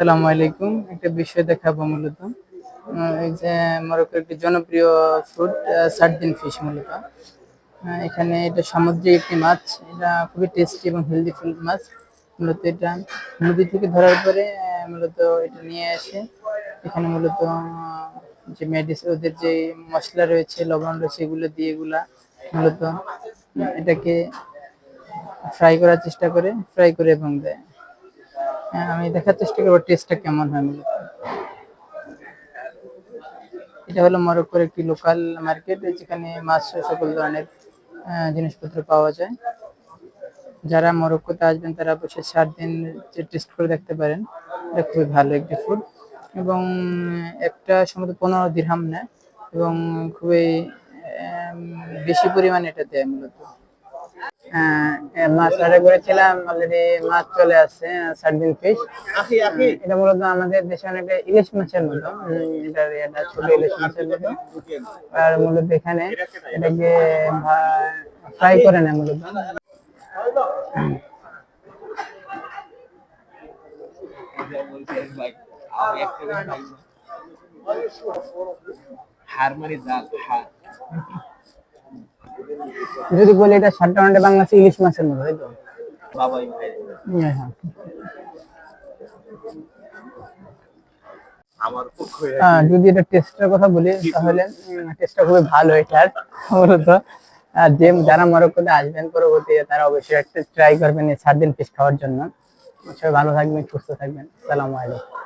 সালামু আলাইকুম। একটা বিষয় দেখাবো মূলত। এই যে মরক্কোর একটি জনপ্রিয় ফুড সার্ডিন ফিশ মূলত। এখানে এটা সামুদ্রিক একটি মাছ। এটা খুবই টেস্টি এবং হেলদি ফুড মাছ। মূলত এটা নদী থেকে ধরার পরে মূলত এটা নিয়ে আসে। এখানে মূলত যে মেডিসিন ওদের যে মশলা রয়েছে, লবণ রয়েছে, এগুলো দিয়ে এগুলা মূলত এটাকে ফ্রাই করার চেষ্টা করে ফ্রাই করে এবং দেয়। আমি দেখার চেষ্টা করব টেস্টটা কেমন হয় এটা হলো মরক্কোর একটি লোকাল মার্কেট যেখানে মাছ সকল ধরনের জিনিসপত্র পাওয়া যায়। যারা মরক্কোতে আসবেন, তারা অবশ্যই সাত দিন টেস্ট করে দেখতে পারেন। এটা খুবই ভালো একটি ফুড এবং একটা সম্ভবত পনেরো দিরহাম নেয় এবং খুবই বেশি পরিমাণে এটা দেয় মূলত। মাছ অর্ডার করেছিলাম অলরেডি মাছ চলে আসছে সার্ডিন ফিশ এটা মূলত আমাদের দেশে অনেকটা ইলিশ মাছের মতো। এটার এটা ছোট ইলিশ মাছের মতো। আর মূলত এখানে এটাকে ফ্রাই করে নেয় মূলত। হার মানে হার যদি বলি এটা সাধারণত বাংলাদেশে ইলিশ মাছের মতো তাই তো? হ্যাঁ, হ্যাঁ। যদি এটা টেস্টের কথা বলি তাহলে টেস্টটা খুবই ভালো এটার মূলত যে যারা মরক্কোতে আসবেন পরবর্তীতে তারা অবশ্যই একটা ট্রাই করবেন এই সাত দিন ফিশ খাওয়ার জন্য। সবাই ভালো থাকবেন সুস্থ থাকবেন। সালামু আলাইকুম।